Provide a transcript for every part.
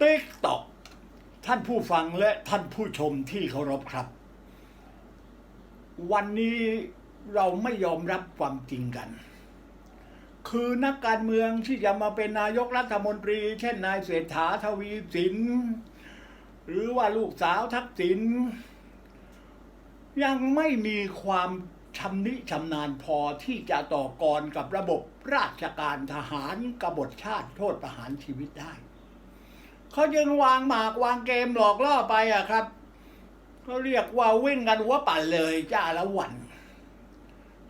ติ๊กตอกท่านผู้ฟังและท่านผู้ชมที่เคารพครับ วันนี้เราไม่ยอมรับความจริงกัน คือนักการเมืองที่จะมาเป็นนายกรัฐมนตรี เช่นนายเศรษฐาทวีสิน หรือว่าลูกสาวทักษิณยังไม่มีความชำนิชำนาญพอที่จะต่อกรกับระบบราชการทหารกบฏชาติโทษประหารชีวิตได้ เขาจึงวางหมากวางเกมหลอกล่อไปอะครับเขาเรียกว่าวิ่งกันหัวปั่นเลยจ้าละวัน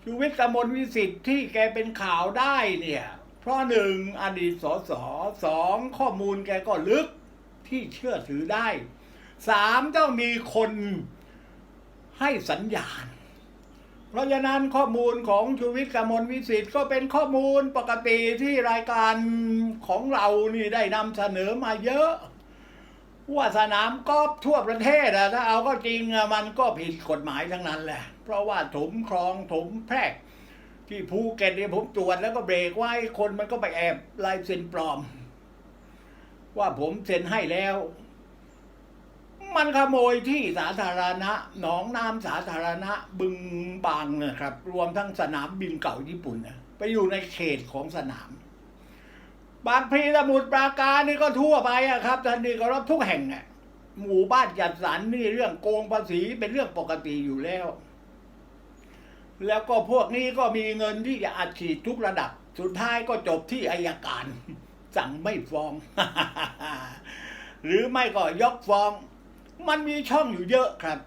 ชูวิทย์กมลวิสิทธิ์ที่แกเป็นข่าวได้เนี่ย เพราะหนึ่งอดีตสสสองข้อมูลแกก็ลึกที่เชื่อถือได้สามต้องมีคนให้สัญญาณ เพราะฉะนั้นข้อมูลของชูวิทย์กมลวิสิทธิ์ก็เป็นข้อมูลปกติที่รายการของเรานี่ได้นำเสนอมาเยอะว่าสนามกอล์ฟทั่วประเทศอะถ้าเอาก็จริงอะมันก็ผิดกฎหมายทั้งนั้นแหละ เพราะว่าถมคลองถมแพรกที่ภูเก็ตเนี่ยผมตรวจแล้วก็เบรกไว้คนมันก็ไปแอบลายเซ็นปลอม ว่าผมเซ็นให้แล้ว มันขโมยที่สาธารณะ หนองน้ำสาธารณะบึงบางนะครับ รวมทั้งสนามบินเก่าญี่ปุ่นนะไปอยู่ในเขตของสนาม บางพลีสมุทรปราการนี่ก็ทั่วไปอะครับท่านนี่ก็รับทุกแห่งอะหมู่บ้านจัดสรรนี่เรื่องโกงภาษีเป็นเรื่องปกติอยู่แล้ว แล้วก็พวกนี้ก็มีเงินที่จะอัดฉีดทุกระดับ สุดท้ายก็จบที่อายการ สั่งไม่ฟ้อง หรือไม่ก็ยกฟ้อง มันมีช่องอยู่เยอะครับ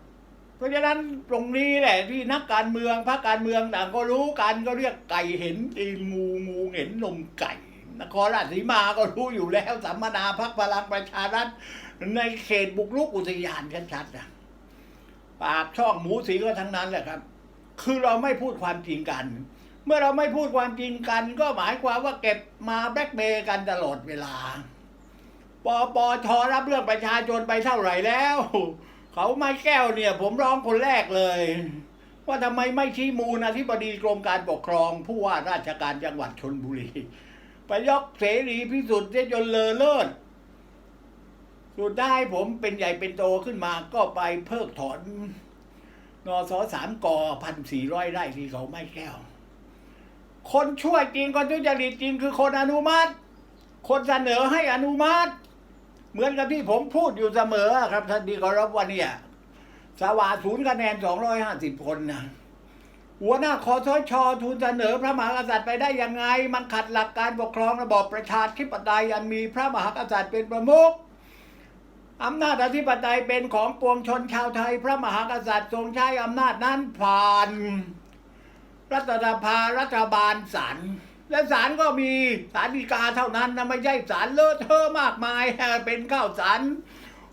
เพราะฉะนั้นตรงนี้แหละที่นักการเมืองพรรคการเมืองต่างก็รู้กันก็เรียกไก่เห็นตีนงูงูเห็นนมไก่นครราชสีมาก็รู้อยู่แล้วสัมมนาพักพลังประชารัฐในเขตบุกรุกอุทยานกันชัดๆนะปากช่องหมูสีก็ทั้งนั้นแหละครับ คือเราไม่พูดความจริงกัน เมื่อเราไม่พูดความจริงกัน ก็หมายความว่าเก็บมาแบล็กเมย์กันตลอดเวลา ปปชรับเรื่องประชาชนไปเท่าไหร่แล้ว เขาไม่แก้วเนี่ย ผมร้องคนแรกเลย ว่าทำไมไม่ชี้มูลอธิบดีกรมการปกครอง ผู้ว่าราชการจังหวัดชนบุรีไปยกเสรีพิสุทธิ์เสียจนเลอเลิศสุดท้ายผมเป็นใหญ่เป็นโตขึ้นมาก็ไปเพิกถอนนสสามกอพันสี่ร้อยไร่ที่เขาไม่แก้ว คนช่วยจริงคนทุจริตจริงคือคนอนุมัติ คนเสนอให้อนุมัติ เหมือนกับที่ผมพูดอยู่เสมอครับท่านดีกรับว่าเนี่ยสวาศูนย์คะแนนสองร้อยห้าสิบคนนะหัวหน้าคอสชทูลเสนอพระมหากษัตริย์ไปได้ยังไง มันขัดหลักการปกครองระบอบประชาธิปไตยอันมีพระมหากษัตริย์เป็นประมุขอำนาจอธิปไตยเป็นของปวงชนชาวไทย พระมหากษัตริย์ทรงใช้อำนาจนั้นผ่าน รัฐสภารัฐบาลศาล และศาลก็มีศาลฎีกาเท่านั้นนะไม่ใช่ศาลเลอะเทอะมากมายเป็นข้าวสาร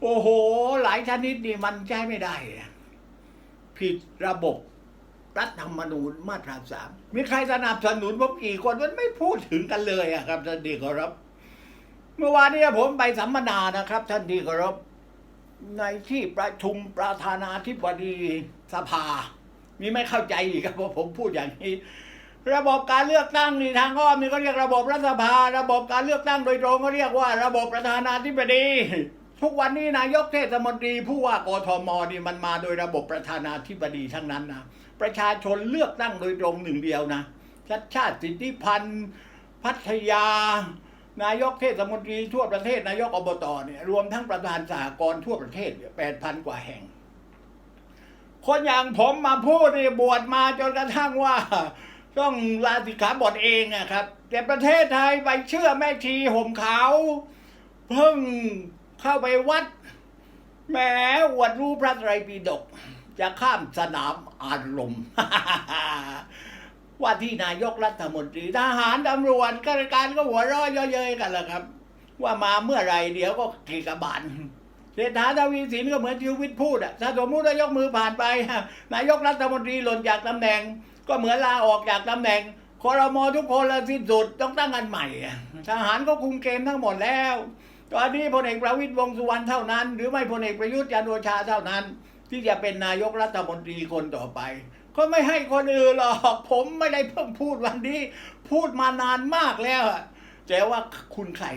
โอ้โห หลายชนิดนี่มันใช้ไม่ได้ ผิดระบบรัฐธรรมนูญมาตราสามมีใครสนับสนุนผมกี่คนมันไม่พูดถึงกันเลยอะครับท่านดีขอรับ เมื่อวานนี้ผมไปสัมมนานะครับ ท่านที่เคารพในที่ประชุมประธานาธิบดีสภา มีไม่เข้าใจอีกครับเพราผมพูดอย่างนี้ ระบบการเลือกตั้งนี่ทางอ้อมนี่ก็เรียกระบบรัฐสภา ระบบการเลือกตั้งโดยตรงก็เรียกว่า ระบบประธานาธิบดี ทุกวันนี้นายกเทศมนตรีผู้ว่ากทมนี่มันมาโดยระบบประธานาธิบดีทั้งนั้นนะประชาชนเลือกตั้งโดยตรงหนึ่งเดียวนะชัดชาติสิทธิพันธ์พัทยา นายกเทศมนตรีทั่วประเทศนายกอบตเนี่ยรวมทั้งประธานสหกรณ์ทั่วประเทศแปดพันกว่าแห่ง คนอย่างผมมาพูดนี่บวชมาจนกระทั่งว่า ต้องลาสิกขาบทเองอะครับ แต่ประเทศไทยไปเชื่อแม่ชีห่มขาวเพิ่งเข้าไปวัดแหมอวดรู้พระไตรปิฎกจะข้ามสนามอารมณ์ว่าที่นายกรัฐมนตรีทหารตำรวจข้าราชการก็หัวเร้อยเย้ยๆกันแหละครับ ว่ามาเมื่อไรเดี๋ยวก็กีกบาลเศรษฐาทวีสินก็เหมือนชีวิตพูดอะถ้าสมมติว่ายกมือผ่านไป นายกรัฐมนตรีหล่นจากตำแหน่ง ก็เหมือนลาออกจากตำแหน่งคอรมอทุกคนละสิ้นสุดต้องตั้งกันใหม่ ทหารก็คุมเกมทั้งหมดแล้ว ตอนนี้พลเอกประวิตรวงสุวรรณเท่านั้น หรือไม่พลเอกประยุทธ์จันโอชาเท่านั้น ที่จะเป็นนายกรัฐมนตรีคนต่อไป ก็ไม่ให้คนอื่นหรอกผมไม่ได้เพิ่งพูดวันนี้ พูดมานานมากแล้วแต่ว่าคุณใคร